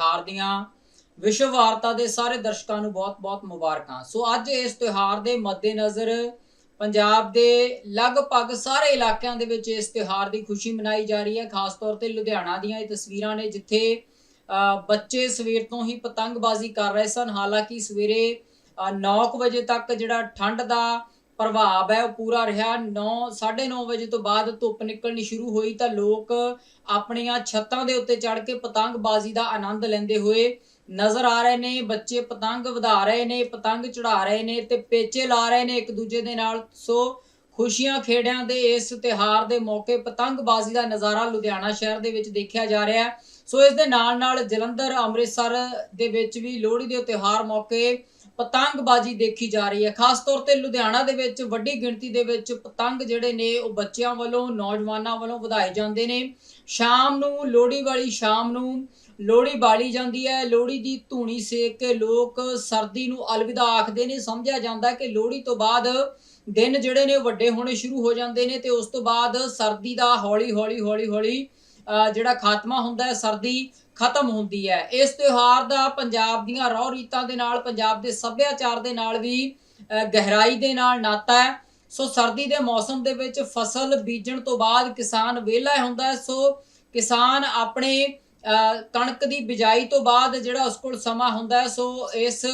ਤਿਉਹਾਰ ਦੀਆਂ ਵਿਸ਼ਵ ਵਾਰਤਾ ਦੇ ਸਾਰੇ ਦਰਸ਼ਕਾਂ ਨੂੰ ਬਹੁਤ-ਬਹੁਤ ਮੁਬਾਰਕਾਂ। ਸੋ ਅੱਜ ਇਸ ਤਿਉਹਾਰ ਦੇ ਮੱਦੇਨਜ਼ਰ ਪੰਜਾਬ ਦੇ ਲਗਭਗ ਸਾਰੇ ਇਲਾਕਿਆਂ ਦੇ ਵਿੱਚ ਇਸ ਤਿਉਹਾਰ ਦੀ ਖੁਸ਼ੀ ਮਨਾਈ ਜਾ ਰਹੀ ਹੈ। ਖਾਸ ਤੌਰ ਤੇ ਲੁਧਿਆਣਾ ਦੀਆਂ ਇਹ ਤਸਵੀਰਾਂ ਨੇ ਜਿੱਥੇ ਅ, ਬੱਚੇ ਸਵੇਰ ਤੋਂ ਹੀ ਪਤੰਗਬਾਜ਼ੀ ਕਰ ਰਹੇ ਸਨ। ਹਾਲਾਂਕਿ ਸਵੇਰੇ 9 ਵਜੇ ਤੱਕ ਜਿਹੜਾ ਠੰਡ ਦਾ ਪ੍ਰਭਾਵ ਹੈ, ਉਹ ਪੂਰਾ ਰਿਹਾ। 9 9:30 ਵਜੇ ਤੋਂ ਬਾਅਦ ਧੁੱਪ ਨਿਕਲਣੀ ਸ਼ੁਰੂ ਹੋਈ ਤਾਂ ਲੋਕ ਆਪਣੀਆਂ ਛੱਤਾਂ ਦੇ ਉੱਤੇ ਚੜ੍ਹ ਕੇ ਪਤੰਗਬਾਜ਼ੀ ਦਾ ਆਨੰਦ ਲੈਂਦੇ ਹੋਏ ਨਜ਼ਰ ਆ ਰਹੇ ਨੇ। ਬੱਚੇ ਪਤੰਗ ਵਧਾ ਰਹੇ ਨੇ, ਪਤੰਗ ਚੜਾ ਰਹੇ ਨੇ ਤੇ ਪੇਚੇ ਲਾ ਰਹੇ ਨੇ ਇੱਕ ਦੂਜੇ ਦੇ ਨਾਲ। ਸੋ ਖੁਸ਼ੀਆਂ ਖੇੜਿਆਂ ਦੇ ਇਸ ਤਿਹਾਰ ਦੇ ਮੌਕੇ ਪਤੰਗਬਾਜ਼ੀ ਦਾ ਨਜ਼ਾਰਾ ਲੁਧਿਆਣਾ ਸ਼ਹਿਰ ਦੇ ਵਿੱਚ ਦੇਖਿਆ ਜਾ ਰਿਹਾ ਹੈ। ਸੋ ਇਸ ਦੇ ਨਾਲ ਨਾਲ ਜਲੰਧਰ, ਅੰਮ੍ਰਿਤਸਰ ਦੇ ਵਿੱਚ ਵੀ ਲੋਹੜੀ ਦੇ ਤਿਉਹਾਰ ਮੌਕੇ ਪਤੰਗਬਾਜ਼ੀ ਦੇਖੀ ਜਾ ਰਹੀ ਹੈ। ਖਾਸ ਤੌਰ ਤੇ ਲੁਧਿਆਣਾ ਦੇ ਵਿੱਚ ਵੱਡੀ ਗਿਣਤੀ ਦੇ ਵਿੱਚ ਪਤੰਗ ਜਿਹੜੇ ਨੇ ਉਹ ਬੱਚਿਆਂ ਵੱਲੋਂ, ਨੌਜਵਾਨਾਂ ਵੱਲੋਂ ਵਧਾਏ ਜਾਂਦੇ ਨੇ। ਸ਼ਾਮ ਨੂੰ, ਲੋਹੜੀ ਵਾਲੀ ਸ਼ਾਮ ਨੂੰ ਲੋਹੜੀ ਬਾਲੀ ਜਾਂਦੀ ਹੈ। ਲੋਹੜੀ ਦੀ ਧੂਣੀ ਸੇਕ ਕੇ ਲੋਕ ਸਰਦੀ ਨੂੰ ਅਲਵਿਦਾ ਆਖਦੇ ਨੇ। ਸਮਝਿਆ ਜਾਂਦਾ ਕਿ ਲੋਹੜੀ ਤੋਂ ਬਾਅਦ ਦਿਨ ਜਿਹੜੇ ਨੇ ਵੱਡੇ ਹੋਣੇ ਸ਼ੁਰੂ ਹੋ ਜਾਂਦੇ ਨੇ ਤੇ ਉਸ ਤੋਂ ਬਾਅਦ ਸਰਦੀ ਦਾ ਹੌਲੀ ਹੌਲੀ ਹੌਲੀ ਹੌਲੀ ਜਿਹੜਾ ਖਾਤਮਾ ਹੁੰਦਾ ਹੈ, ਸਰਦੀ ਖਤਮ ਹੁੰਦੀ ਹੈ। ਇਸ ਤਿਉਹਾਰ ਦਾ ਪੰਜਾਬ ਦੀਆਂ ਰੌ ਰੀਤਾਂ ਦੇ ਨਾਲ, ਪੰਜਾਬ ਦੇ ਸੱਭਿਆਚਾਰ ਦੇ ਨਾਲ ਵੀ ਗਹਿਰਾਈ ਦੇ ਨਾਲ ਨਾਤਾ ਹੈ। ਸੋ ਸਰਦੀ ਦੇ ਮੌਸਮ ਦੇ ਵਿੱਚ ਫਸਲ ਬੀਜਣ ਤੋਂ ਬਾਅਦ ਕਿਸਾਨ ਵਿਹਲਾ ਹੁੰਦਾ ਹੈ। ਸੋ ਕਿਸਾਨ ਆਪਣੇ ਕਣਕ ਦੀ ਬਿਜਾਈ ਤੋਂ ਬਾਅਦ ਜਿਹੜਾ ਉਸ ਕੋਲ ਸਮਾਂ ਹੁੰਦਾ ਹੈ, ਸੋ ਇਸ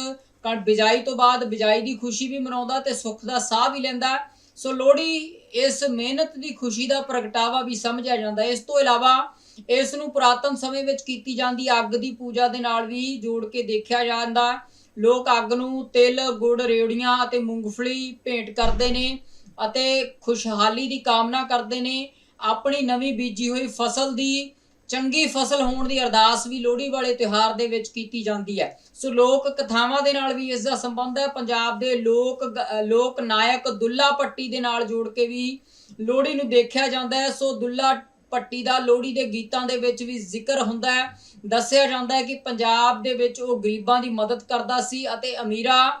ਕਣ, ਬਿਜਾਈ ਤੋਂ ਬਾਅਦ ਬਿਜਾਈ ਦੀ ਖੁਸ਼ੀ ਵੀ ਮਨਾਉਂਦਾ ਤੇ ਸੁੱਖ ਦਾ ਸਾਹ ਵੀ ਲੈਂਦਾ ਸੋ ਲੋਹੜੀ ਇਸ ਮਿਹਨਤ ਦੀ ਖੁਸ਼ੀ ਦਾ ਪ੍ਰਗਟਾਵਾ ਵੀ ਸਮਝਿਆ ਜਾਂਦਾ ਹੈ। ਇਸ ਤੋਂ ਇਲਾਵਾ ਇਸ ਨੂੰ ਪੁਰਾਤਨ ਸਮੇਂ ਵਿੱਚ ਕੀਤੀ ਜਾਂਦੀ ਅੱਗ ਦੀ ਪੂਜਾ ਦੇ ਨਾਲ ਵੀ ਜੋੜ ਕੇ ਦੇਖਿਆ ਜਾਂਦਾ। ਲੋਕ ਅੱਗ ਨੂੰ ਤਿਲ, ਗੁੜ ਰੇੜੀਆਂ ਅਤੇ ਮੂੰਗਫਲੀ ਭੇਂਟ ਕਰਦੇ ਨੇ ਅਤੇ ਖੁਸ਼ਹਾਲੀ ਦੀ ਕਾਮਨਾ ਕਰਦੇ ਨੇ। ਆਪਣੀ ਨਵੀਂ ਬੀਜੀ ਹੋਈ ਫਸਲ ਦੀ ਚੰਗੀ ਫਸਲ ਹੋਣ ਦੀ ਅਰਦਾਸ ਵੀ ਲੋਹੜੀ ਵਾਲੇ ਤਿਉਹਾਰ ਦੇ ਵਿੱਚ ਕੀਤੀ ਜਾਂਦੀ ਹੈ। ਸੋ ਲੋਕ ਕਥਾਵਾਂ ਦੇ ਨਾਲ ਵੀ ਇਸ ਦਾ ਸੰਬੰਧ ਹੈ। ਪੰਜਾਬ ਦੇ ਲੋਕ ਗ- ਲੋਕ ਨਾਇਕ ਦੁੱਲਾ ਪੱਟੀ ਦੇ ਨਾਲ ਜੋੜ ਕੇ ਵੀ ਲੋਹੜੀ ਨੂੰ ਦੇਖਿਆ ਜਾਂਦਾ ਹੈ। ਸੋ ਦੁੱਲਾ ਪੱਟੀ ਦਾ ਲੋਹੜੀ ਦੇ ਗੀਤਾਂ ਦੇ ਵਿੱਚ ਵੀ ਜ਼ਿਕਰ ਹੁੰਦਾ ਹੈ। ਦੱਸਿਆ ਜਾਂਦਾ ਹੈ ਕਿ ਪੰਜਾਬ ਦੇ ਵਿੱਚ ਉਹ ਗਰੀਬਾਂ ਦੀ ਮਦਦ ਕਰਦਾ ਸੀ ਅਤੇ ਅਮੀਰਾਂ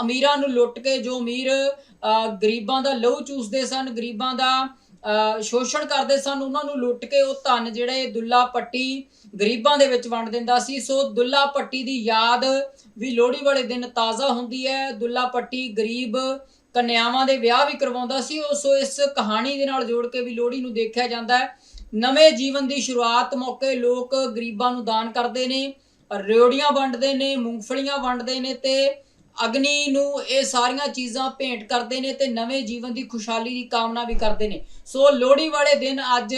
ਅਮੀਰਾਂ ਨੂੰ ਲੁੱਟ ਕੇ ਜੋ ਅਮੀਰ ਗਰੀਬਾਂ ਦਾ ਲਹੂ ਚੂਸਦੇ ਸਨ, ਗਰੀਬਾਂ ਦਾ ਸ਼ੋਸ਼ਣ ਕਰਦੇ ਸਨ, ਉਹਨਾਂ ਨੂੰ ਲੁੱਟ ਕੇ ਉਹ ਧਨ ਜਿਹੜੇ ਦੁੱਲਾ ਪੱਟੀ ਗਰੀਬਾਂ ਦੇ ਵਿੱਚ ਵੰਡ ਦਿੰਦਾ ਸੀ। ਸੋ ਦੁੱਲਾ ਪੱਟੀ ਦੀ ਯਾਦ ਵੀ ਲੋਹੜੀ ਵਾਲੇ ਦਿਨ ਤਾਜ਼ਾ ਹੁੰਦੀ ਹੈ। ਦੁੱਲਾ ਪੱਟੀ ਗਰੀਬ ਕਨਿਆਵਾਂ ਦੇ ਵਿਆਹ ਵੀ ਕਰਵਾਉਂਦਾ ਸੀ। ਉਹ ਸੋ ਇਸ ਕਹਾਣੀ ਦੇ ਨਾਲ ਜੋੜ ਕੇ ਵੀ ਲੋਹੜੀ ਨੂੰ ਦੇਖਿਆ ਜਾਂਦਾ ਹੈ। ਨਵੇਂ ਜੀਵਨ ਦੀ ਸ਼ੁਰੂਆਤ ਮੌਕੇ ਲੋਕ ਗਰੀਬਾਂ ਨੂੰ ਦਾਨ ਕਰਦੇ ਨੇ ਰਿਓੜੀਆਂ ਵੰਡਦੇ ਨੇ, ਮੂੰਗਫਲੀਆਂ ਵੰਡਦੇ ਨੇ ਤੇ ਅਗਨੀ ਨੂੰ ਇਹ ਸਾਰੀਆਂ ਚੀਜ਼ਾਂ ਭੇਂਟ ਕਰਦੇ ਨੇ ਤੇ ਨਵੇਂ ਜੀਵਨ ਦੀ ਖੁਸ਼ਹਾਲੀ ਦੀ ਕਾਮਨਾ ਵੀ ਕਰਦੇ ਨੇ। ਸੋ ਲੋਹੜੀ ਵਾਲੇ ਦਿਨ ਅੱਜ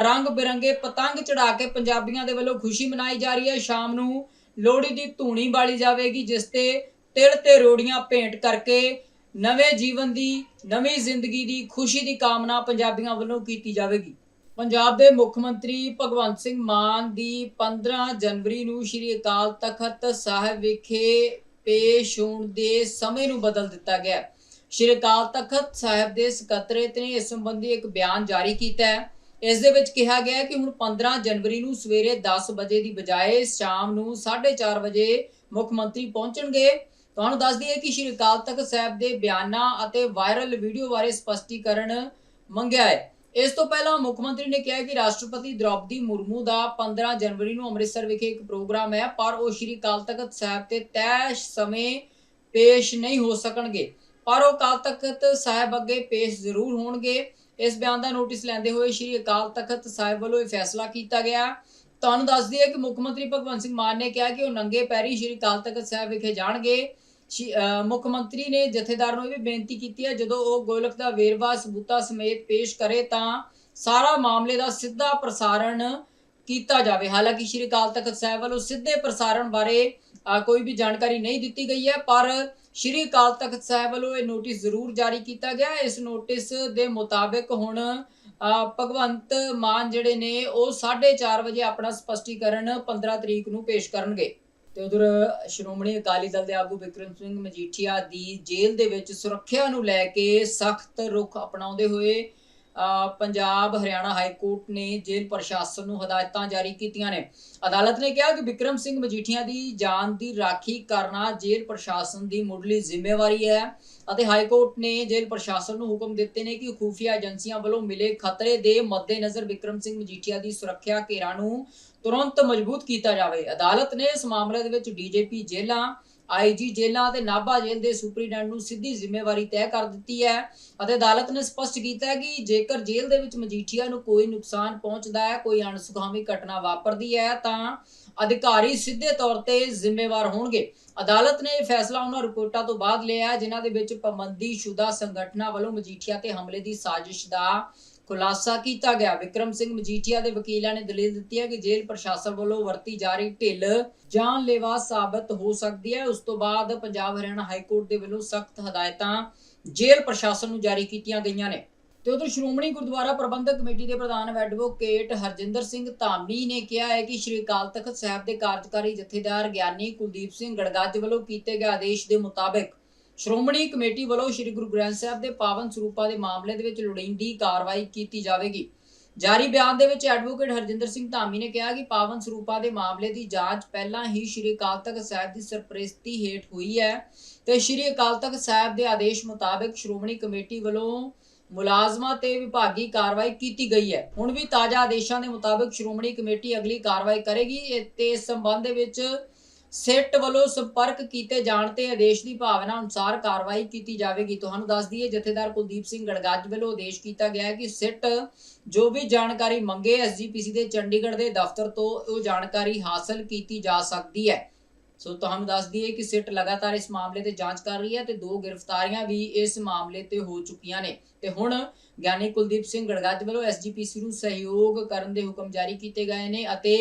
ਰੰਗ ਬਿਰੰਗੇ ਪਤੰਗ ਚੜਾ ਕੇ ਪੰਜਾਬੀਆਂ ਦੇ ਵੱਲੋਂ ਖੁਸ਼ੀ ਮਨਾਈ ਜਾ ਰਹੀ ਹੈ। ਸ਼ਾਮ ਨੂੰ ਲੋਹੜੀ ਦੀ ਧੂਣੀ ਬਾਲੀ ਜਾਵੇਗੀ, ਜਿਸ ਤੇ ਤਿਲ ਤੇ ਰੋੜੀਆਂ ਭੇਂਟ ਕਰਕੇ ਨਵੇਂ ਜੀਵਨ ਦੀ, ਨਵੀਂ ਜ਼ਿੰਦਗੀ ਦੀ ਖੁਸ਼ੀ ਦੀ ਕਾਮਨਾ ਪੰਜਾਬੀਆਂ ਵੱਲੋਂ ਕੀਤੀ ਜਾਵੇਗੀ। ਪੰਜਾਬ ਦੇ ਮੁੱਖ ਮੰਤਰੀ ਭਗਵੰਤ ਸਿੰਘ ਮਾਨ ਦੀ 15 ਜਨਵਰੀ ਨੂੰ ਸ੍ਰੀ ਅਕਾਲ ਤਖਤ ਸਾਹਿਬ ਵਿਖੇ ਪੇਸ਼ ਹੋਣ ਦੇ ਸਮੇਂ ਨੂੰ ਬਦਲ ਦਿੱਤਾ ਗਿਆ ਸ੍ਰੀ ਅਕਾਲ ਤਖਤ ਸਾਹਿਬ ਦੇ ਸਕੱਤਰੇਤ ਨੇ ਇਸ ਸੰਬੰਧੀ ਇੱਕ ਬਿਆਨ ਜਾਰੀ ਕੀਤਾ ਹੈ। ਇਸ ਦੇ ਵਿੱਚ ਕਿਹਾ ਗਿਆ ਕਿ ਹੁਣ 15 ਜਨਵਰੀ ਨੂੰ ਸਵੇਰੇ 10 ਵਜੇ ਦੀ ਬਜਾਏ ਸ਼ਾਮ ਨੂੰ 4:30 ਵਜੇ ਮੁੱਖ ਮੰਤਰੀ ਪਹੁੰਚਣਗੇ। ਤੁਹਾਨੂੰ ਦੱਸ ਦਈਏ ਕਿ ਸ੍ਰੀ ਅਕਾਲ ਤਖਤ ਸਾਹਿਬ ਦੇ ਬਿਆਨਾਂ ਅਤੇ ਵਾਇਰਲ ਵੀਡੀਓ ਬਾਰੇ ਸਪਸ਼ਟੀਕਰਨ ਮੰਗਿਆ ਹੈ। ਇਸ ਤੋਂ ਪਹਿਲਾਂ ਮੁੱਖ ਮੰਤਰੀ ਨੇ ਕਿਹਾ ਕਿ ਰਾਸ਼ਟਰਪਤੀ ਦ੍ਰੌਪਦੀ ਮੁਰਮੂ ਦਾ 15 ਜਨਵਰੀ ਨੂੰ ਅੰਮ੍ਰਿਤਸਰ ਵਿਖੇ ਇੱਕ ਪ੍ਰੋਗਰਾਮ ਹੈ, ਪਰ ਉਹ ਸ੍ਰੀ ਅਕਾਲ ਤਖਤ ਸਾਹਿਬ ਤੇ ਤੈਅ ਸਮੇਂ ਪੇਸ਼ ਨਹੀਂ ਹੋ ਸਕਣਗੇ। ਪਰ ਉਹ ਅਕਾਲ ਤਖਤ ਸਾਹਿਬ ਅੱਗੇ ਪੇਸ਼ ਜ਼ਰੂਰ ਹੋਣਗੇ। ਇਸ ਬਿਆਨ ਦਾ ਨੋਟਿਸ ਲੈਂਦੇ ਹੋਏ ਸ੍ਰੀ ਅਕਾਲ ਤਖਤ ਸਾਹਿਬ ਵੱਲੋਂ ਇਹ ਫੈਸਲਾ ਕੀਤਾ ਗਿਆ। ਤੁਹਾਨੂੰ ਦੱਸ ਦਈਏ ਕਿ ਮੁੱਖ ਮੰਤਰੀ ਭਗਵੰਤ ਸਿੰਘ ਮਾਨ ਨੇ ਕਿਹਾ ਕਿ ਉਹ ਨੰਗੇ ਪੈਰੀ ਸ੍ਰੀ ਅਕਾਲ ਤਖਤ ਸਾਹਿਬ ਵਿਖੇ ਜਾਣਗੇ। ਮੁੱਖ ਮੰਤਰੀ ਨੇ ਜਥੇਦਾਰ ਨੂੰ ਇਹ ਵੀ ਬੇਨਤੀ ਕੀਤੀ ਹੈ, ਜਦੋਂ ਉਹ ਗੋਲਕ ਦਾ ਵੇਰਵਾ ਸਬੂਤਾ ਸਮੇਤ ਪੇਸ਼ ਕਰੇ ਤਾਂ ਸਾਰਾ ਮਾਮਲੇ ਦਾ ਸਿੱਧਾ ਪ੍ਰਸਾਰਣ ਕੀਤਾ ਜਾਵੇ। ਹਾਲਾਂਕਿ ਸ਼੍ਰੀ ਅਕਾਲ ਤਖਤ ਸਾਹਿਬ ਵੱਲੋਂ ਸਿੱਧੇ ਪ੍ਰਸਾਰਣ ਬਾਰੇ ਕੋਈ ਵੀ ਜਾਣਕਾਰੀ ਨਹੀਂ ਦਿੱਤੀ ਗਈ ਹੈ, ਪਰ ਸ਼੍ਰੀ ਅਕਾਲ ਤਖਤ ਸਾਹਿਬ ਵੱਲੋਂ ਇਹ ਨੋਟਿਸ ਜ਼ਰੂਰ ਜਾਰੀ ਕੀਤਾ ਗਿਆ। ਇਸ ਨੋਟਿਸ ਦੇ ਮੁਤਾਬਕ ਹੁਣ ਭਗਵੰਤ ਮਾਨ ਜਿਹੜੇ ਨੇ, ਉਹ 4:30 ਵਜੇ ਆਪਣਾ ਸਪਸ਼ਟੀਕਰਨ 15 ਤਰੀਕ ਨੂੰ ਪੇਸ਼ ਕਰਨਗੇ। ਤੇ ਉਧਰ ਸ਼੍ਰੋਮਣੀ ਅਕਾਲੀ ਦਲ ਦੇ ਆਗੂ ਵਿਕਰਮ ਸਿੰਘ ਮਜੀਠੀਆ ਦੀ ਜੇਲ੍ਹ ਦੇ ਵਿੱਚ ਸੁਰੱਖਿਆ ਨੂੰ ਲੈ ਕੇ ਸਖਤ ਰੁਖ ਅਪਣਾਉਂਦੇ ਹੋਏ ਪੰਜਾਬ, ਹਰਿਆਣਾ ਹਾਈ ਕੋਰਟ ਨੇ ਜੇਲ੍ਹ ਪ੍ਰਸ਼ਾਸਨ ਨੂੰ ਹਦਾਇਤਾਂ ਜਾਰੀ ਕੀਤੀਆਂ ਨੇ। ਅਦਾਲਤ ਨੇ ਕਿਹਾ ਕਿ ਵਿਕਰਮ ਸਿੰਘ ਮਜੀਠੀਆ ਦੀ ਜਾਨ ਦੀ ਰਾਖੀ ਕਰਨਾ ਜੇਲ੍ਹ ਪ੍ਰਸ਼ਾਸਨ ਦੀ ਮੁੱਢਲੀ ਜ਼ਿੰਮੇਵਾਰੀ ਹੈ ਅਤੇ ਹਾਈ ਕੋਰਟ ਨੇ ਜੇਲ੍ਹ ਪ੍ਰਸ਼ਾਸਨ ਨੂੰ ਹੁਕਮ ਦਿੱਤੇ ਨੇ ਕਿ ਖੂਫੀਆ ਏਜੰਸੀਆਂ ਵੱਲੋਂ ਮਿਲੇ ਖਤਰੇ ਦੇ ਮੱਦੇਨਜ਼ਰ ਵਿਕਰਮ ਸਿੰਘ ਮਜੀਠੀਆ ਦੀ ਸੁਰੱਖਿਆ ਘੇਰਾ ਨੂੰ ਤੁਰੰਤ ਮਜ਼ਬੂਤ ਕੀਤਾ ਜਾਵੇ। ਅਦਾਲਤ ਨੇ ਇਸ ਮਾਮਲੇ ਦੇ ਵਿੱਚ ਡੀਜੀਪੀ ਜੇਲ੍ਹਾਂ ਆਈਜੀ ਜੇਲ੍ਹਾਂ ਅਤੇ ਨਾਭਾ ਜੇਲ੍ਹ ਦੇ ਸੁਪਰੀਡੈਂਟ ਨੂੰ ਸਿੱਧੀ ਜ਼ਿੰਮੇਵਾਰੀ ਤੈਅ ਕਰ ਦਿੱਤੀ ਹੈ ਅਤੇ ਅਦਾਲਤ ਨੇ ਸਪਸ਼ਟ ਕੀਤਾ ਹੈ ਕਿ ਜੇਕਰ ਜੇਲ੍ਹ ਦੇ ਵਿੱਚ ਮਜੀਠੀਆ ਨੂੰ ਕੋਈ ਨੁਕਸਾਨ ਪਹੁੰਚਦਾ ਹੈ ਕੋਈ ਅਣਸੁਖਾਵੀ ਘਟਨਾ ਵਾਪਰਦੀ ਹੈ ਤਾਂ ਅਧਿਕਾਰੀ ਸਿੱਧੇ ਤੌਰ ਤੇ ਜ਼ਿੰਮੇਵਾਰ ਹੋਣਗੇ। ਅਦਾਲਤ ਨੇ ਇਹ ਫੈਸਲਾ ਉਹਨਾਂ ਰਿਪੋਰਟਾਂ ਤੋਂ ਬਾਅਦ ਲਿਆ ਹੈ, ਜਿਨ੍ਹਾਂ ਦੇ ਵਿੱਚ ਪਾਬੰਦੀਸ਼ੁਦਾ ਸੰਗਠਨਾਂ ਵੱਲੋਂ ਮਜੀਠੀਆ ਤੇ ਹਮਲੇ ਦੀ ਸਾਜ਼ਿਸ਼ ਦਾ ਖੁਲਾਸਾ ਕੀਤਾ ਗਿਆ। ਵਿਕਰਮ ਸਿੰਘ ਮਜੀਠੀਆ ਦੇ ਵਕੀਲਾਂ ਨੇ ਦਲੀਲ ਦਿੱਤੀ ਹੈ ਕਿ ਜੇਲ੍ਹ ਪ੍ਰਸ਼ਾਸਨ ਵੱਲੋਂ ਵਰਤੀ ਜਾ ਰਹੀ ਢਿੱਲ ਜਾਨਲੇਵਾ ਸਾਬਤ ਹੋ ਸਕਦੀ ਹੈ। ਉਸ ਤੋਂ ਬਾਅਦ ਪੰਜਾਬ ਹਰਿਆਣਾ ਹਾਈ ਕੋਰਟ ਦੇ ਵੱਲੋਂ ਸਖਤ ਹਦਾਇਤਾਂ ਜੇਲ੍ਹ ਪ੍ਰਸ਼ਾਸਨ ਨੂੰ ਜਾਰੀ ਕੀਤੀਆਂ ਗਈਆਂ ਨੇ। ਤੇ ਉਧਰ ਸ਼੍ਰੋਮਣੀ ਗੁਰਦੁਆਰਾ ਪ੍ਰਬੰਧਕ ਕਮੇਟੀ ਦੇ ਪ੍ਰਧਾਨ ਐਡਵੋਕੇਟ ਹਰਜਿੰਦਰ ਸਿੰਘ ਧਾਮੀ ਨੇ ਕਿਹਾ ਹੈ ਕਿ ਸ਼੍ਰੀ ਅਕਾਲ ਤਖਤ ਸਾਹਿਬ ਦੇ ਕਾਰਜਕਾਰੀ ਜਥੇਦਾਰ ਗਿਆਨੀ ਕੁਲਦੀਪ ਸਿੰਘ ਗੜਗੱਜ ਵੱਲੋਂ ਕੀਤੇ ਗਏ ਆਦੇਸ਼ ਦੇ ਮੁਤਾਬਕ ਸ਼੍ਰੋਮਣੀ ਕਮੇਟੀ ਵੱਲੋਂ ਸ਼੍ਰੀ ਗੁਰੂ ਗ੍ਰੰਥ ਸਾਹਿਬ ਦੇ ਪਾਵਨ ਸਰੂਪਾਂ ਦੇ ਮਾਮਲੇ ਦੇ ਵਿੱਚ ਲੋੜੀਂਦੀ ਕਾਰਵਾਈ ਕੀਤੀ ਜਾਵੇਗੀ। ਜਾਰੀ ਬਿਆਨ ਦੇ ਵਿੱਚ ਐਡਵੋਕੇਟ ਹਰਜਿੰਦਰ ਸਿੰਘ ਧਾਮੀ ਨੇ ਕਿਹਾ ਕਿ ਪਾਵਨ ਸਰੂਪਾਂ ਦੇ ਮਾਮਲੇ ਦੀ ਜਾਂਚ ਪਹਿਲਾਂ ਹੀ ਸ਼੍ਰੀ ਅਕਾਲ ਤਖਤ ਸਾਹਿਬ ਦੀ ਸਰਪ੍ਰਸਤੀ ਹੇਠ ਹੋਈ ਹੈ ਤੇ ਸ਼੍ਰੀ ਅਕਾਲ ਤਖਤ ਸਾਹਿਬ ਦੇ ਆਦੇਸ਼ ਮੁਤਾਬਕ ਸ਼੍ਰੋਮਣੀ ਕਮੇਟੀ ਵੱਲੋਂ ਮੁਲਾਜ਼ਮਾਂ ਤੇ ਵਿਭਾਗੀ ਕਾਰਵਾਈ ਕੀਤੀ ਗਈ ਹੈ। ਹੁਣ ਵੀ ਤਾਜ਼ਾ ਆਦੇਸ਼ਾਂ ਦੇ ਮੁਤਾਬਕ ਸ਼੍ਰੋਮਣੀ ਕਮੇਟੀ ਅਗਲੀ ਕਾਰਵਾਈ ਕਰੇਗੀ, ਇਹ- ਤੇ ਇਸ ਸੰਬੰਧ ਦੇ ਵਿੱਚ ਸਿੱਟ ਵੱਲੋਂ ਸੰਪਰਕ ਕੀਤੇ ਜਾਣ ਤੇ ਆਦੇਸ਼ ਦੀ ਭਾਵਨਾ ਅਨੁਸਾਰ ਕਾਰਵਾਈ ਕੀਤੀ ਜਾਵੇਗੀ। ਤੁਹਾਨੂੰ ਦੱਸ ਦਈਏ, ਜਥੇਦਾਰ ਕੁਲਦੀਪ ਸਿੰਘ ਗੜਗੱਜ ਵੱਲੋਂ ਆਦੇਸ਼ ਕੀਤਾ ਗਿਆ ਹੈ ਕਿ ਸਿੱਟ ਜੋ ਵੀ ਜਾਣਕਾਰੀ ਮੰਗੇ ਐਸਜੀਪੀਸੀ ਦੇ ਚੰਡੀਗੜ੍ਹ ਦੇ ਦਫ਼ਤਰ ਤੋਂ, ਉਹ ਜਾਣਕਾਰੀ ਹਾਸਲ ਕੀਤੀ ਜਾ ਸਕਦੀ ਹੈ। ਸੋ ਤੁਹਾਨੂੰ ਦੱਸ ਦਈਏ ਕਿ ਸਿੱਟ ਲਗਾਤਾਰ ਇਸ ਮਾਮਲੇ ਤੇ ਜਾਂਚ ਕਰ ਰਹੀ ਹੈ ਤੇ ਦੋ ਗ੍ਰਿਫਤਾਰੀਆਂ ਵੀ ਇਸ ਮਾਮਲੇ ਤੇ ਹੋ ਚੁੱਕੀਆਂ ਨੇ। ਤੇ ਹੁਣ ਗਿਆਨੀ ਕੁਲਦੀਪ ਸਿੰਘ ਗੜਗੱਜ ਵੱਲੋਂ ਐਸਜੀਪੀਸੀ ਨੂੰ ਸਹਿਯੋਗ ਕਰਨ ਦੇ ਹੁਕਮ ਜਾਰੀ ਕੀਤੇ ਗਏ ਨੇ ਅਤੇ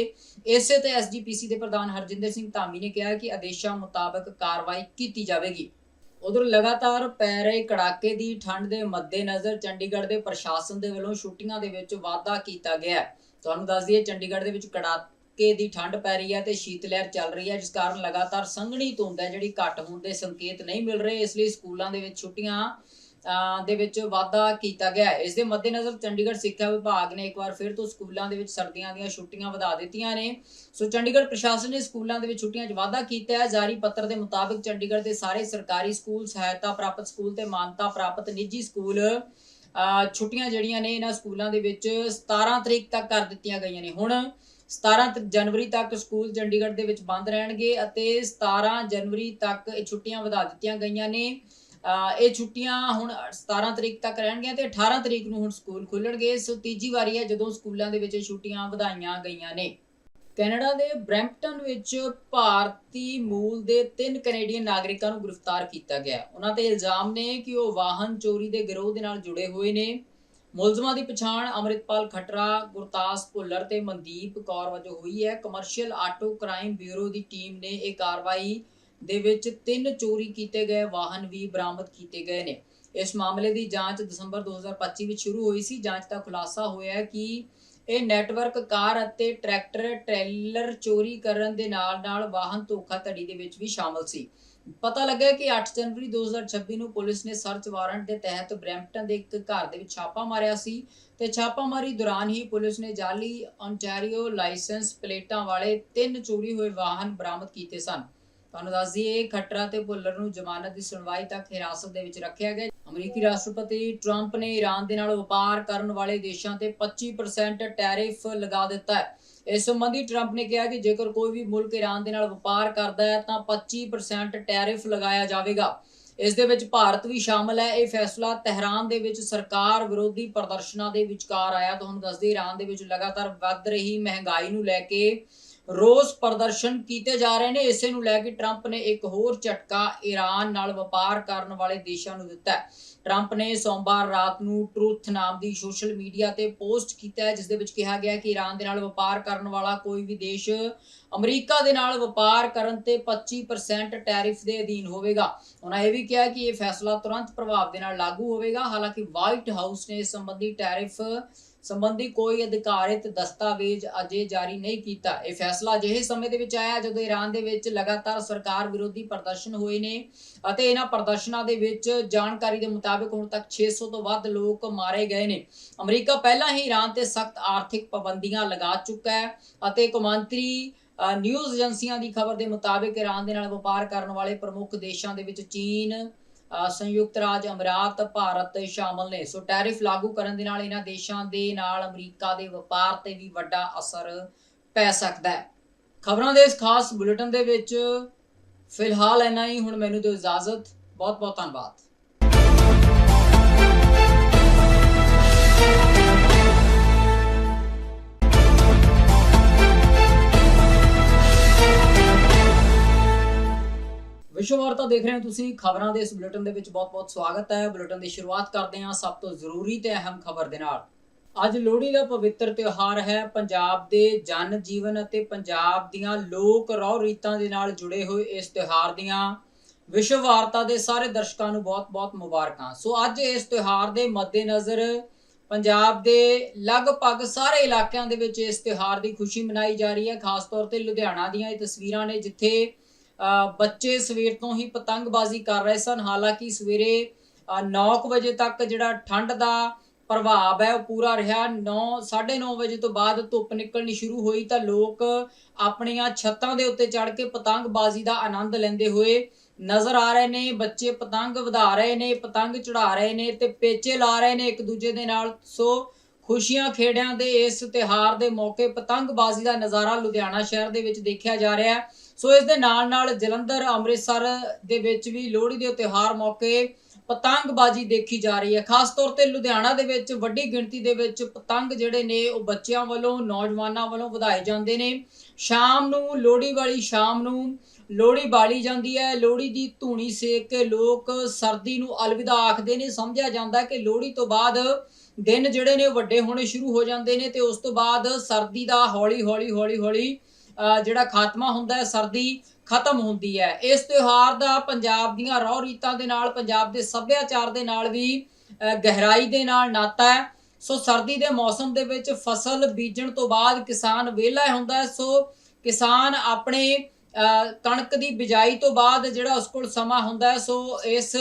ਇਸੇ ਤੇ ਐਸਜੀਪੀਸੀ ਦੇ ਪ੍ਰਧਾਨ ਹਰਜਿੰਦਰ ਸਿੰਘ ਧਾਮੀ ਨੇ ਕਿਹਾ ਕਿ ਆਦੇਸ਼ਾਂ ਮੁਤਾਬਕ ਕਾਰਵਾਈ ਕੀਤੀ ਜਾਵੇਗੀ। ਉਧਰ ਲਗਾਤਾਰ ਪੈ ਰਹੇ ਕੜਾਕੇ ਦੀ ਠੰਡ ਦੇ ਮੱਦੇਨਜ਼ਰ ਚੰਡੀਗੜ੍ਹ ਦੇ ਪ੍ਰਸ਼ਾਸਨ ਦੇ ਵੱਲੋਂ ਛੁੱਟੀਆਂ ਦੇ ਵਿੱਚ ਵਾਧਾ ਕੀਤਾ ਗਿਆ ਤੁਹਾਨੂੰ ਦੱਸ ਦਈਏ, ਚੰਡੀਗੜ੍ਹ ਦੇ ਵਿੱਚ ਕੜਾ ਕੜਾਕੇ ਦੀ ਠੰਡ ਪੈ ਰਹੀ ਹੈ ਤੇ ਸ਼ੀਤ ਲਹਿਰ ਚੱਲ ਰਹੀ ਹੈ, ਜਿਸ ਕਾਰਨ ਲਗਾਤਾਰ ਸੰਘਣੀ ਧੁੰਦ ਹੈ, ਜਿਹੜੀ ਘੱਟ ਹੋਣ ਦੇ ਸੰਕੇਤ ਨਹੀਂ ਮਿਲ ਰਹੇ। ਇਸ ਲਈ ਸਕੂਲਾਂ ਦੇ ਵਿੱਚ ਛੁੱਟੀਆਂ ਦੇ ਵਿੱਚ ਵਾਧਾ ਕੀਤਾ ਗਿਆ ਹੈ। ਇਸ ਦੇ ਮੱਦੇਨਜ਼ਰ ਚੰਡੀਗੜ੍ਹ ਸਿੱਖਿਆ ਵਿਭਾਗ ਨੇ ਇੱਕ ਵਾਰ ਫਿਰ ਤੋਂ ਸਕੂਲਾਂ ਦੇ ਵਿੱਚ ਸਰਦੀਆਂ ਦੀਆਂ ਛੁੱਟੀਆਂ ਵਧਾ ਦਿੱਤੀਆਂ ਨੇ। ਸੋ ਚੰਡੀਗੜ੍ਹ ਪ੍ਰਸ਼ਾਸਨ ਨੇ ਸਕੂਲਾਂ ਦੇ ਵਿੱਚ ਛੁੱਟੀਆਂ 'ਚ ਵਾਧਾ ਕੀਤਾ ਹੈ। ਜਾਰੀ ਪੱਤਰ ਦੇ ਮੁਤਾਬਕ ਚੰਡੀਗੜ੍ਹ ਦੇ ਸਾਰੇ ਸਰਕਾਰੀ ਸਕੂਲ, ਸਹਾਇਤਾ ਪ੍ਰਾਪਤ ਸਕੂਲ ਤੇ ਮਾਨਤਾ ਪ੍ਰਾਪਤ ਨਿੱਜੀ ਸਕੂਲ, ਅਹ, ਛੁੱਟੀਆਂ ਜਿਹੜੀਆਂ ਨੇ, ਇਹਨਾਂ ਸਕੂਲਾਂ ਦੇ ਵਿੱਚ 17 ਤਰੀਕ ਤੱਕ ਕਰ ਦਿੱਤੀਆਂ ਗਈਆਂ ਨੇ। ਹੁਣ 17 ਤ- ਜਨਵਰੀ ਤੱਕ ਸਕੂਲ ਚੰਡੀਗੜ੍ਹ ਦੇ ਵਿੱਚ ਬੰਦ ਰਹਿਣਗੇ ਅਤੇ 17 ਜਨਵਰੀ ਤੱਕ ਇਹ ਛੁੱਟੀਆਂ ਵਧਾ ਦਿੱਤੀਆਂ ਗਈਆਂ ਨੇ। ਇਹ ਛੁੱਟੀਆਂ ਹੁਣ 17 ਤਰੀਕ ਤੱਕ ਰਹਿਣਗੀਆਂ ਤੇ 18 ਤਰੀਕ ਨੂੰ ਹੁਣ ਸਕੂਲ ਖੁੱਲਣਗੇ। ਸੋ ਤੀਜੀ ਵਾਰੀ ਹੈ ਜਦੋਂ ਸਕੂਲਾਂ ਦੇ ਵਿੱਚ ਛੁੱਟੀਆਂ ਵਧਾਈਆਂ ਗਈਆਂ ਨੇ। ਕੈਨੇਡਾ ਦੇ ਬ੍ਰੈਂਪਟਨ ਵਿੱਚ ਭਾਰਤੀ ਮੂਲ ਦੇ ਤਿੰਨ ਕੈਨੇਡੀਅਨ ਨਾਗਰਿਕਾਂ ਨੂੰ ਗ੍ਰਿਫਤਾਰ ਕੀਤਾ ਗਿਆ। ਉਹਨਾਂ ਤੇ ਇਲਜ਼ਾਮ ਨੇ ਕਿ ਉਹ ਵਾਹਨ ਚੋਰੀ ਦੇ ਗਿਰੋਹ ਦੇ ਨਾਲ ਜੁੜੇ ਹੋਏ ਨੇ। ਮੁਲਜ਼ਮਾਂ ਦੀ ਪਛਾਣ ਅਮਰਿਤਪਾਲ ਖਟਰਾ ਗੁਰਤਾਸ ਭੁੱਲਰ ਤੇ ਮਨਦੀਪ ਕੌਰ ਵਜੋਂ ਹੋਈ ਹੈ। ਕਮਰਸ਼ੀਅਲ ਆਟੋ ਕ੍ਰਾਈਮ ਬਿਊਰੋ ਦੀ ਟੀਮ ਨੇ ਇਹ ਕਾਰਵਾਈ ਦੇ ਵਿੱਚ ਤਿੰਨ ਚੋਰੀ ਕੀਤੇ ਗਏ, ਵਾਹਨ ਵੀ ਬਰਾਮਦ ਕੀਤੇ ਗਏ ਨੇ। ਇਸ ਮਾਮਲੇ ਦੀ ਜਾਂਚ ਦਸੰਬਰ 2025 ਵਿੱਚ ਸ਼ੁਰੂ ਹੋਈ ਸੀ। ਜਾਂਚ ਦਾ ਖੁਲਾਸਾ ਹੋਇਆ ਕਿ ਇਹ ਨੈਟਵਰਕ ਕਾਰ ਅਤੇ ਟਰੈਕਟਰ ਟ੍ਰੇਲਰ ਚੋਰੀ ਕਰਨ ਦੇ ਨਾਲ-ਨਾਲ ਵਾਹਨ ਧੋਖਾਧੜੀ ਦੇ ਵਿੱਚ ਵੀ ਸ਼ਾਮਲ ਸੀ। ਪਤਾ ਲੱਗਾ ਕਿ 8 ਜਨਵਰੀ 2026 ਨੂੰ ਪੁਲਿਸ ਨੇ ਸਰਚ ਵਾਰੰਟ ਦੇ ਤਹਿਤ ਬ੍ਰੈਂਪਟਨ ਦੇ ਇੱਕ ਘਰ ਦੇ ਵਿੱਚ ਛਾਪਾ ਮਾਰਿਆ ਸੀ ਤੇ ਛਾਪਾਮਾਰੀ ਦੌਰਾਨ ਹੀ ਪੁਲਿਸ ਨੇ ਜਾਲੀ ontario ਲਾਇਸੈਂਸ ਪਲੇਟਾਂ ਵਾਲੇ ਤਿੰਨ ਚੋਰੀ ਹੋਏ ਵਾਹਨ ਬਰਾਮਦ ਕੀਤੇ ਸਨ। ਤੁਹਾਨੂੰ ਦੱਸ ਦਈਏ ਖੱਟਰਾ ਤੇ ਭੁੱਲਰ ਨੂੰ ਜ਼ਮਾਨਤ ਦੀ ਸੁਣਵਾਈ ਤੱਕ ਹਿਰਾਸਤ ਦੇ ਵਿੱਚ ਰੱਖਿਆ ਗਿਆ ਅਮਰੀਕੀ ਰਾਸ਼ਟਰਪਤੀ ਟਰੰਪ ਨੇ ਈਰਾਨ ਦੇ ਨਾਲ ਵਪਾਰ ਕਰਨ ਵਾਲੇ ਦੇਸ਼ਾਂ ਤੇ 25% ਟੈਰਿਫ ਲਗਾ ਦਿੱਤਾ ਹੈ। ਇਸ ਸੰਬੰਧੀ ਟਰੰਪ ਨੇ ਕਿਹਾ ਕਿ ਜੇਕਰ ਕੋਈ ਵੀ ਮੁਲਕ ਈਰਾਨ ਦੇ ਨਾਲ ਵਪਾਰ ਕਰਦਾ ਹੈ, ਤਾਂ 25% ਟੈਰਿਫ ਲਗਾਇਆ ਜਾਵੇਗਾ। ਇਸ ਦੇ ਵਿੱਚ ਭਾਰਤ ਵੀ ਸ਼ਾਮਲ ਹੈ। ਇਹ ਫੈਸਲਾ ਤਹਿਰਾਨ ਦੇ ਵਿੱਚ ਸਰਕਾਰ ਵਿਰੋਧੀ ਪ੍ਰਦਰਸ਼ਨਾਂ ਦੇ ਵਿਚਕਾਰ ਆਇਆ। ਤੁਹਾਨੂੰ ਦੱਸਦੇ ਈਰਾਨ ਦੇ ਵਿੱਚ ਲਗਾਤਾਰ ਵੱਧ ਰਹੀ ਮਹਿੰਗਾਈ ਨੂੰ ਲੈ ਕੇ ਰੋਸ ਪ੍ਰਦਰਸ਼ਨ ਕੀਤੇ ਜਾ ਰਹੇ ਨੇ। ਇਸੇ ਨੂੰ ਲੈ ਕੇ ਟਰੰਪ ਨੇ ਇੱਕ ਹੋਰ ਝਟਕਾ ਈਰਾਨ ਨਾਲ ਵਪਾਰ ਕਰਨ ਵਾਲੇ ਦੇਸ਼ਾਂ ਨੂੰ ਦਿੱਤਾ ਹੈ। ਟਰੰਪ ਨੇ ਸੋਮਵਾਰ ਰਾਤ ਨੂੰ ਟਰੂਥ ਨਾਮ ਦੀ ਸੋਸ਼ਲ ਮੀਡੀਆ ਤੇ ਪੋਸਟ ਕੀਤਾ ਹੈ ਜਿਸ ਦੇ ਵਿੱਚ ਕਿਹਾ ਗਿਆ ਕਿ ਈਰਾਨ ਦੇ ਨਾਲ ਵਪਾਰ ਕਰਨ ਵਾਲਾ ਕੋਈ ਵੀ ਦੇਸ਼ ਅਮਰੀਕਾ ਦੇ ਨਾਲ ਵਪਾਰ ਕਰਨ ਤੇ 25% ਟੈਰਿਫ ਦੇ ਅਧੀਨ ਹੋਵੇਗਾ। ਉਹਨਾਂ ਇਹ ਵੀ ਕਿਹਾ ਕਿ ਇਹ ਫੈਸਲਾ ਤੁਰੰਤ ਪ੍ਰਭਾਵ ਦੇ ਨਾਲ ਲਾਗੂ ਹੋਵੇਗਾ। ਹਾਲਾਂਕਿ ਵਾਈਟ ਹਾਊਸ ਨੇ ਇਸ ਸੰਬੰਧੀ ਟੈਰਿਫ ਸੰਬੰਧੀ ਕੋਈ ਅਧਿਕਾਰਿਤ ਦਸਤਾਵੇਜ਼ ਅਜੇ ਜਾਰੀ ਨਹੀਂ ਕੀਤਾ। ਇਹ ਫੈਸਲਾ ਅਜਿਹੇ ਸਮੇਂ ਦੇ ਵਿੱਚ ਆਇਆ ਜਦੋਂ ਈਰਾਨ ਦੇ ਵਿੱਚ ਲਗਾਤਾਰ ਸਰਕਾਰ ਵਿਰੋਧੀ ਪ੍ਰਦਰਸ਼ਨ ਹੋਏ ਨੇ ਅਤੇ ਇਹਨਾਂ ਪ੍ਰਦਰਸ਼ਨਾਂ ਦੇ ਵਿੱਚ ਜਾਣਕਾਰੀ ਦੇ ਮੁਤਾਬਕ ਹੁਣ ਤੱਕ 600 ਤੋਂ ਵੱਧ ਲੋਕ ਮਾਰੇ ਗਏ ਨੇ। ਅਮਰੀਕਾ ਪਹਿਲਾਂ ਹੀ ਈਰਾਨ ਤੇ ਸਖਤ ਆਰਥਿਕ ਪਾਬੰਦੀਆਂ ਲਗਾ ਚੁੱਕਾ ਹੈ ਅਤੇ ਕੌਮਾਂਤਰੀ ਨਿਊਜ਼ ਏਜੰਸੀਆਂ ਦੀ ਖਬਰ ਦੇ ਮੁਤਾਬਕ ਈਰਾਨ ਦੇ ਨਾਲ ਵਪਾਰ ਕਰਨ ਵਾਲੇ ਪ੍ਰਮੁੱਖ ਦੇਸ਼ਾਂ ਦੇ ਵਿੱਚ ਚੀਨ ਸੰਯੁਕਤ ਰਾਜ ਅਮਰਾਤ, ਭਾਰਤ ਸ਼ਾਮਲ ਨੇ। ਸੋ ਟੈਰਿਫ ਲਾਗੂ ਕਰਨ ਦੇ ਨਾਲ ਇਹਨਾਂ ਦੇਸ਼ਾਂ ਦੇ ਨਾਲ ਅਮਰੀਕਾ ਦੇ ਵਪਾਰ ਤੇ ਵੀ ਵੱਡਾ ਅਸਰ ਪੈ ਸਕਦਾ ਹੈ। ਖਬਰਾਂ ਦੇ ਇਸ ਖਾਸ ਬੁਲੇਟਿਨ ਦੇ ਵਿੱਚ ਫਿਲਹਾਲ ਇੰਨਾ ਹੀ। ਹੁਣ ਮੈਨੂੰ ਦਿਓ ਇਜਾਜ਼ਤ। ਬਹੁਤ ਬਹੁਤ ਧੰਨਵਾਦ। ਵਿਸ਼ਵ ਵਾਰਤਾ ਦੇਖ ਰਹੇ ਹੋ ਤੁਸੀਂ। ਖਬਰਾਂ ਦੇ ਇਸ ਬੁਲੇਟਿਨ ਦੇ ਵਿੱਚ ਬਹੁਤ-ਬਹੁਤ ਸਵਾਗਤ ਹੈ। ਬੁਲੇਟਿਨ ਦੀ ਸ਼ੁਰੂਆਤ ਕਰਦੇ ਹਾਂ ਸਭ ਤੋਂ ਜ਼ਰੂਰੀ ਤੇ ਅਹਿਮ ਖਬਰ ਦੇ ਨਾਲ। ਅੱਜ ਲੋਹੜੀ ਦਾ ਪਵਿੱਤਰ ਤਿਉਹਾਰ ਹੈ। ਪੰਜਾਬ ਦੇ ਜਨ ਜੀਵਨ ਅਤੇ ਪੰਜਾਬ ਦੀਆਂ ਲੋਕ ਰੌ ਰੀਤਾਂ ਦੇ ਨਾਲ ਜੁੜੇ ਹੋਏ ਇਸ ਤਿਉਹਾਰ ਦੀਆਂ ਵਿਸ਼ਵ ਵਾਰਤਾ ਦੇ ਸਾਰੇ ਦਰਸ਼ਕਾਂ ਨੂੰ ਬਹੁਤ-ਬਹੁਤ ਮੁਬਾਰਕਾਂ। ਸੋ ਅੱਜ ਇਸ ਤਿਉਹਾਰ ਦੇ ਮੱਦੇਨਜ਼ਰ ਪੰਜਾਬ ਦੇ ਲਗਭਗ ਸਾਰੇ ਇਲਾਕਿਆਂ ਦੇ ਵਿੱਚ ਇਸ ਤਿਉਹਾਰ ਦੀ ਖੁਸ਼ੀ ਮਨਾਈ ਜਾ ਰਹੀ ਹੈ। ਖਾਸ ਤੌਰ ਤੇ ਲੁਧਿਆਣਾ ਦੀਆਂ ਇਹ ਤਸਵੀਰਾਂ ਨੇ, ਜਿੱਥੇ ਬੱਚੇ ਸਵੇਰ ਤੋਂ ਹੀ ਪਤੰਗਬਾਜ਼ੀ ਕਰ ਰਹੇ ਸਨ। ਹਾਲਾਂਕਿ ਸਵੇਰੇ 9 ਵਜੇ ਤੱਕ ਜਿਹੜਾ ਠੰਡ ਦਾ ਪ੍ਰਭਾਵ ਹੈ, ਉਹ ਪੂਰਾ ਰਿਹਾ। 9 9:30 ਵਜੇ ਤੋਂ ਬਾਅਦ ਧੁੱਪ ਨਿਕਲਣੀ ਸ਼ੁਰੂ ਹੋਈ ਤਾਂ ਲੋਕ ਆਪਣੀਆਂ ਛੱਤਾਂ ਦੇ ਉੱਤੇ ਚੜ੍ਹ ਕੇ ਪਤੰਗਬਾਜ਼ੀ ਦਾ ਆਨੰਦ ਲੈਂਦੇ ਹੋਏ ਨਜ਼ਰ ਆ ਰਹੇ ਨੇ। ਬੱਚੇ ਪਤੰਗ ਵਧਾ ਰਹੇ ਨੇ, ਪਤੰਗ ਚੜਾ ਰਹੇ ਨੇ ਤੇ ਪੇਚੇ ਲਾ ਰਹੇ ਨੇ ਇੱਕ ਦੂਜੇ ਦੇ ਨਾਲ। ਸੋ ਖੁਸ਼ੀਆਂ ਖੇੜਿਆਂ ਦੇ ਇਸ ਤਿਹਾਰ ਦੇ ਮੌਕੇ ਪਤੰਗਬਾਜ਼ੀ ਦਾ ਨਜ਼ਾਰਾ ਲੁਧਿਆਣਾ ਸ਼ਹਿਰ ਦੇ ਵਿੱਚ ਦੇਖਿਆ ਜਾ ਰਿਹਾ ਹੈ। ਸੋ ਇਸ ਦੇ ਨਾਲ ਨਾਲ ਜਲੰਧਰ, ਅੰਮ੍ਰਿਤਸਰ ਦੇ ਵਿੱਚ ਵੀ ਲੋਹੜੀ ਦੇ ਤਿਉਹਾਰ ਮੌਕੇ ਪਤੰਗਬਾਜ਼ੀ ਦੇਖੀ ਜਾ ਰਹੀ ਹੈ। ਖਾਸ ਤੌਰ ਤੇ ਲੁਧਿਆਣਾ ਦੇ ਵਿੱਚ ਵੱਡੀ ਗਿਣਤੀ ਦੇ ਵਿੱਚ ਪਤੰਗ ਜਿਹੜੇ ਨੇ ਉਹ ਬੱਚਿਆਂ ਵੱਲੋਂ, ਨੌਜਵਾਨਾਂ ਵੱਲੋਂ ਵਧਾਏ ਜਾਂਦੇ ਨੇ। ਸ਼ਾਮ ਨੂੰ, ਲੋਹੜੀ ਵਾਲੀ ਸ਼ਾਮ ਨੂੰ ਲੋਹੜੀ ਬਾਲੀ ਜਾਂਦੀ ਹੈ। ਲੋਹੜੀ ਦੀ ਧੂਣੀ ਸੇਕ ਕੇ ਲੋਕ ਸਰਦੀ ਨੂੰ ਅਲਵਿਦਾ ਆਖਦੇ ਨੇ। ਸਮਝਿਆ ਜਾਂਦਾ ਕਿ ਲੋਹੜੀ ਤੋਂ ਬਾਅਦ ਦਿਨ ਜਿਹੜੇ ਨੇ ਉਹ ਵੱਡੇ ਹੋਣੇ ਸ਼ੁਰੂ ਹੋ ਜਾਂਦੇ ਨੇ ਤੇ ਉਸ ਤੋਂ ਬਾਅਦ ਸਰਦੀ ਦਾ ਹੌਲੀ ਹੌਲੀ ਹੌਲੀ ਹੌਲੀ ਜਿਹੜਾ ਖਾਤਮਾ ਹੁੰਦਾ ਹੈ, ਸਰਦੀ ਖਤਮ ਹੁੰਦੀ ਹੈ। ਇਸ ਤਿਉਹਾਰ ਦਾ ਪੰਜਾਬ ਦੀਆਂ ਰੌ ਰੀਤਾਂ ਦੇ ਨਾਲ, ਪੰਜਾਬ ਦੇ ਸੱਭਿਆਚਾਰ ਦੇ ਨਾਲ ਵੀ ਗਹਿਰਾਈ ਦੇ ਨਾਲ ਨਾਤਾ ਹੈ। ਸੋ ਸਰਦੀ ਦੇ ਮੌਸਮ ਦੇ ਵਿੱਚ ਫਸਲ ਬੀਜਣ ਤੋਂ ਬਾਅਦ ਕਿਸਾਨ ਵਿਹਲਾ ਹੁੰਦਾ ਹੈ। ਸੋ ਕਿਸਾਨ ਆਪਣੇ ਕਣਕ ਦੀ ਬਿਜਾਈ ਤੋਂ ਬਾਅਦ ਜਿਹੜਾ ਉਸ ਕੋਲ ਸਮਾਂ ਹੁੰਦਾ ਹੈ, ਸੋ ਇਸ